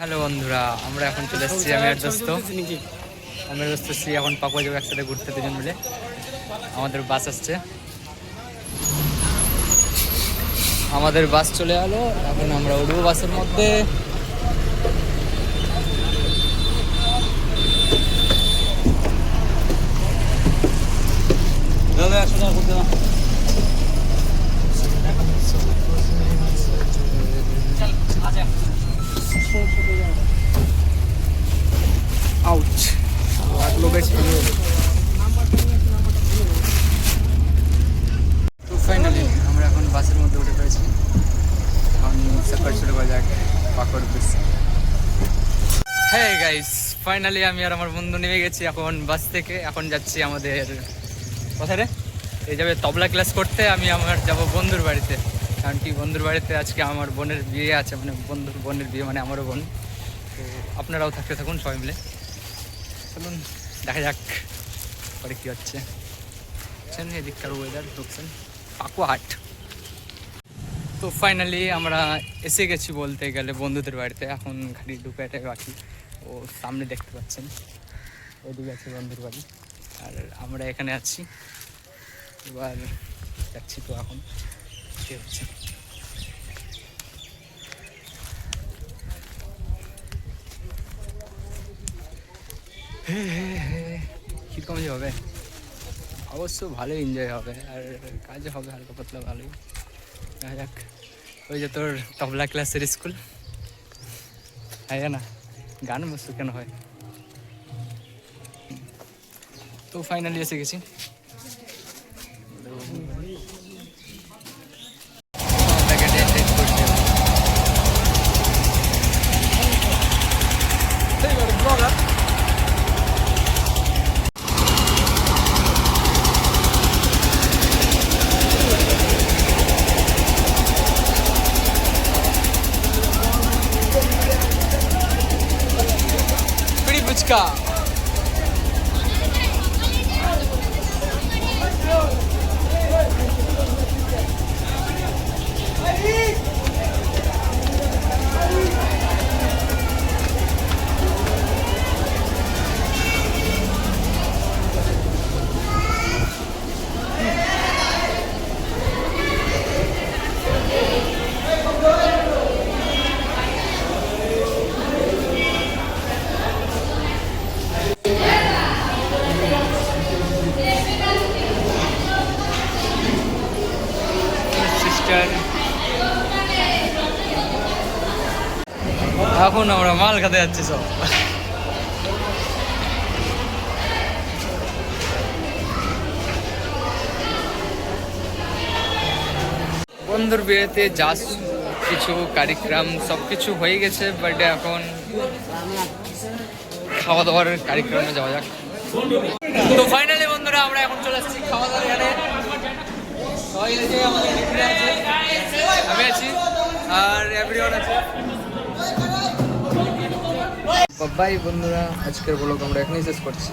Hello বন্ধুরা, আমরা এখন চলে এসেছি আমি আর দোস্ত। আমি দোস্ত শ্রী এখন পাকুয়া যাব একসাথে ঘুরতে দুজন মিলে। আমাদের বাস আসছে। আমাদের বাস চলে এলো, এখন আমরা উঠবো বাসের মধ্যে। দাদা আউচ তো ফাইনালি আমরা এখন বাসের মধ্যে উঠে পড়েছি। এখন বিস হ্যাঁ গাইস ফাইনালি আমি আর আমার বন্ধু নেমে গেছি এখন বাস থেকে। এখন যাচ্ছি আমাদের, কোথায় রে? এই যাবে তবলা ক্লাস করতে, আমি আমার যাব বন্ধুর বাড়িতে। কারণ কি, বন্ধুর বাড়িতে আজকে আমার বোনের বিয়ে আছে মানে বন্ধুর বোনের বিয়ে মানে আমারও বোন। তো আপনারাও থাকতে থাকুন সবাই মিলে। চলুন। দেখা যাক পরে কি হচ্ছে। এদিককার ওয়েদার ঢুকছেন হাট। তো ফাইনালি আমরা এসে গেছি বলতে গেলে বন্ধুদের বাড়িতে, এখন খালি ঢুকাটাই বাকি। ও সামনে দেখতে পাচ্ছেন, ওদিকে আছে বন্ধুর বাড়ি। আর আমরা এখানে আছি। এবার যাচ্ছি তো এখন। কি হচ্ছে? কীরকম যে হবে। অবশ্য ভালোই এনজয় হবে, আর কাজ হবে হালকা পাতলা ভালোই। যাক। ওই যে তোর তবলা ক্লাসের স্কুল? হ্যাঁ না গান মস্ত কেন হয়? তো ফাইনালি এসে গেছি música. এখন আমরা মাল খেতে যাচ্ছি সব। বন্ধুর বিয়েতে যা কিছু কার্যক্রম সব কিছু হয়ে গেছে বাট এখন খাওয়া দাওয়ার কার্যক্রমে যাওয়া যাক। তো ফাইনালি বন্ধুরা, আমরা এখন চলে আসছি খাওয়া দাওয়ার এখানে আমাদের আমি আছি। আর এভরিওয়ান আছে। বাই বন্ধুরা। আজকের ব্লগ আমরা এখানেই শেষ করছি।